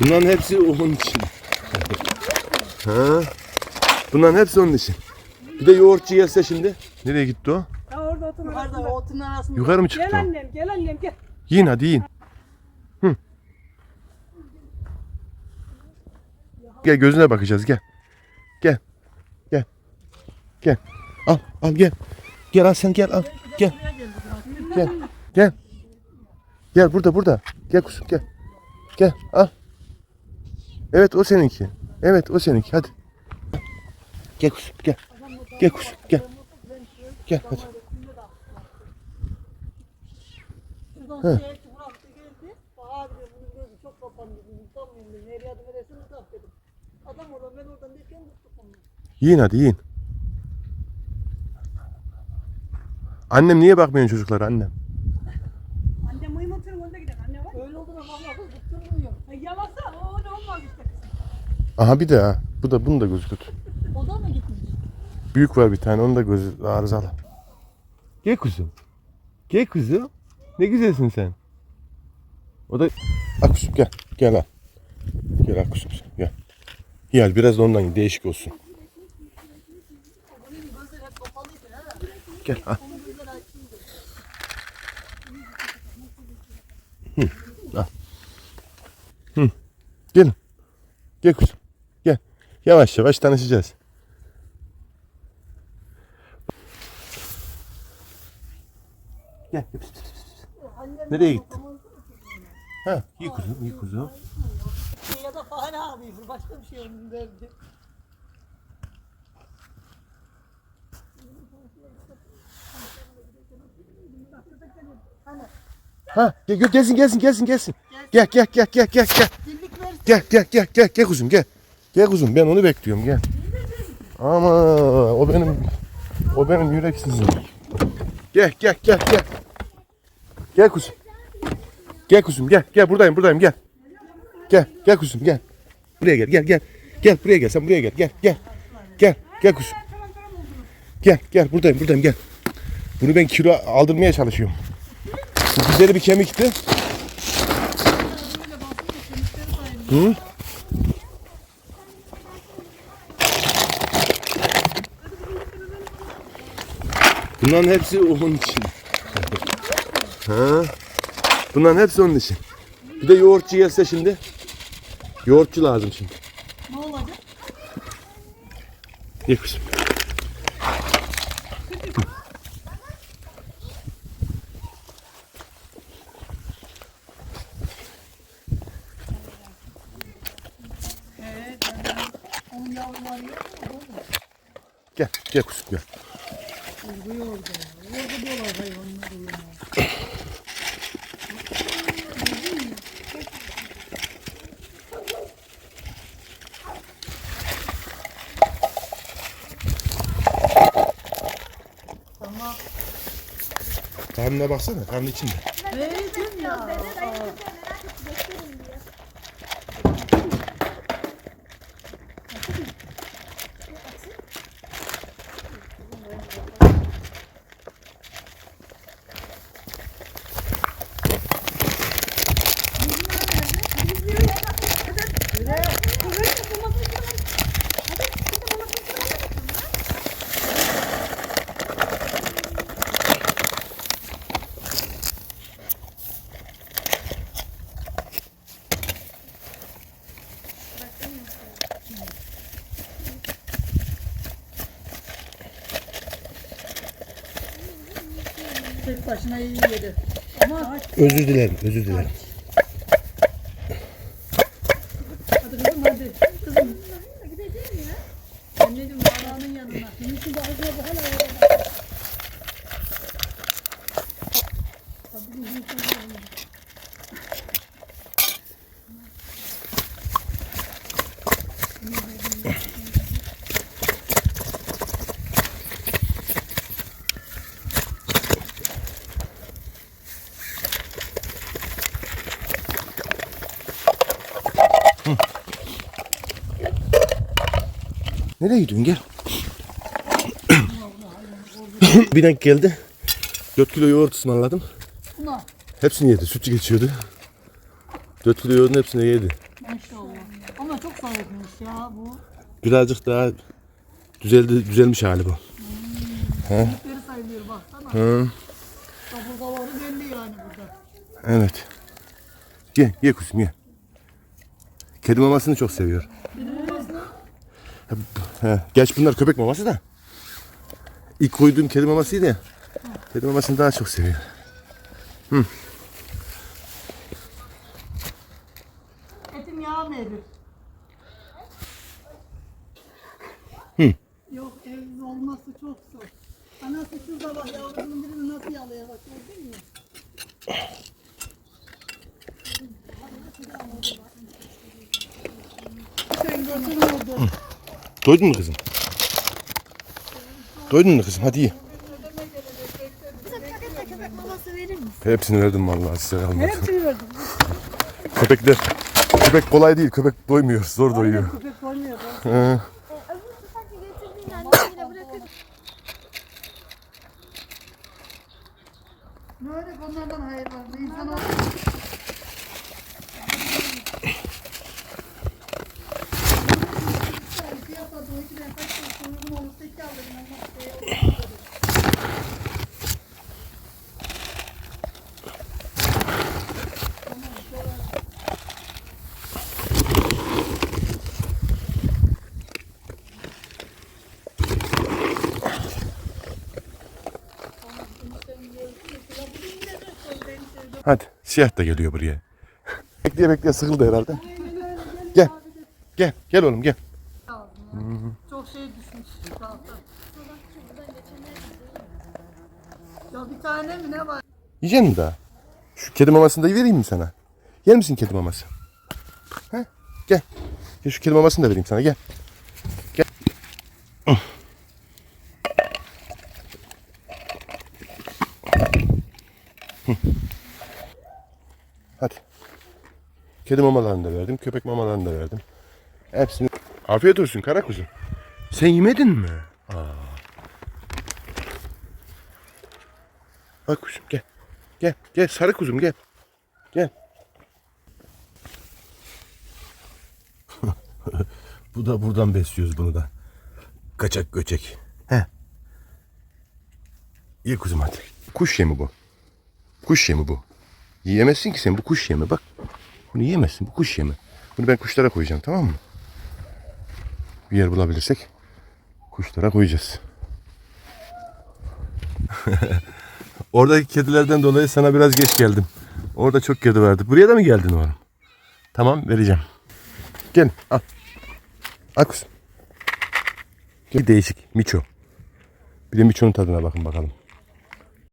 Bunların hepsi onun için. ha. Bunların hepsi onun için. Bir de yoğurtçu gelse şimdi. Nereye gitti o? Ha orada otun Yukarıda arasında. otun arasında. Yukarı mı çıktı Gel o? annem gel annem gel. Yiyin hadi yiyin. Hı. Gel gözüne bakacağız gel. Gel. Gel. Gel. Al al gel. Gel al sen gel al. Gel. Gel. Gel. Gel burada burada. Gel kuzum gel. Gel al. Evet o seninki. Evet o seninki hadi. Gel kuzum gel. Gel kuzum gel. Gel hadi. Onu. Yiyin hadi yiyin. Annem niye bakmıyorsun çocuklara? Annem Aha bir de ha. Bu da bunun da gözü kötü. O da mı gitmiş? Büyük var bir tane onun da gözü arızalı. Gel kuzum. Gel kuzum. Ne güzelsin sen. O da... Al kuzum gel. Gel al. Gel al kuzum sen gel. Gel biraz da ondan değişik olsun. Gel al. Onun gözleri açıydı. Gelin. Gel kuzum. Yavaş yavaş tanışacağız. Gel. Nereye gittin? Ha, iyi kuzum, iyi kuzum. Ya da Fahri abi. Başka bir şey onun derdi. Ha, gel, gel gelsin gelsin gelsin gelsin. Gel gel gel gel gel gel. Gel gel gel gel gel kuzum gel. Gel kuzum ben onu bekliyorum gel. Ama o benim o benim yüreksizim. Gel gel gel gel. Gel kuzum. Gel kuzum gel gel buradayım buradayım gel. Gel gel kuzum gel. Buraya gel gel gel. Gel buraya gel sen buraya gel gel gel. Gel gel kuzum. Gel gel buradayım buradayım gel. Bunu ben kilo aldırmaya çalışıyorum. Bu güzel bir kemikti. Hı? Bunların hepsi onun için. ha? Bunların hepsi onun için. Bir de yoğurtçu gelse şimdi. Yoğurtçu lazım şimdi. Ne olacak? Ye kızım. Mu? Gel, gel kuzum gel. Uyuyor orada. Orada diyorlar hayvanlar uyuyor. Tamam. Karnına baksana, karnı içinde. Verdim ya. Tek başına iyi yedi. Ama Özür dilerim, özür dilerim. hadi kızım hadi. Kızım. Anneciğim bağlanın yanına. Senin için de ağzına bu hala orada. Hadi bizim için de yanına. Nereye gidiyorsun gel. bir denk geldi. 4 kilo yoğurt ısmarladım. Hepsini yedi. Sütçü geçiyordu. 4 kilo yoğurdun hepsini yedi. Maşallah. Ama çok zayıfmış ya bu. Birazcık daha düzeldi, düzelmiş hali bu. Büyükleri sayılıyor baksana. Hı. Kaburgaları belli yani burada. Evet. Ye, ye kuzum ye. Kedi mamasını çok seviyor. He, geç bunlar köpek maması da. İlk koyduğum kedi mamasıydı ya. Kedi mamasını daha çok seviyor. Etim yağ mı erir? Hı. Yok evsiz olması çok zor. Anası şurada bak yavrusunun birini nasıl yalıyor bak gördün mü? Sen götürün orada. Doydun mu kızım? Doydun mu kızım? Hadi ye. Köpek maması verir misin? Hepsini verdim vallahi size kalmadı. Hepsini verdim. Köpekler, köpek kolay değil. Köpek doymuyor. Zor doyuyor. Köpek koymuyor. He. Bırakır. Böyle onlardan hayır var. Bir insan Hadi. Siyah da geliyor buraya. bekleye bekleye sıkıldı herhalde. Gel. Gel. Gel oğlum gel. Çok şey düşmüş zaten. Ya bir tane mi ne var? Yiyecek misin daha? Şu kedi mamasını da vereyim mi sana? Yer misin kedi maması? He? Gel. Gel şu kedi mamasını da vereyim sana gel. Gel. Hı. Hadi. Kedi mamalarını da verdim, köpek mamalarını da verdim. Hepsini. Afiyet olsun kara kuzum. Sen yemedin mi? Aa. Bak kuzum gel. Gel, gel sarı kuzum gel. Gel. Bu da buradan besliyoruz bunu da. Kaçak göçek. He. Ye kuzum hadi. Kuş yemi bu. Kuş yemi bu. Yiyemezsin ki sen bu kuş yemi bak. Bunu yiyemezsin bu kuş yemi. Bunu ben kuşlara koyacağım tamam mı? Bir yer bulabilirsek kuşlara koyacağız. Oradaki kedilerden dolayı sana biraz geç geldim. Orada çok kedi vardı. Buraya da mı geldin oğlum? Tamam vereceğim. Gel al. Al kuzum. Gel değişik. Miço. Bir de Miço'nun tadına bakın bakalım.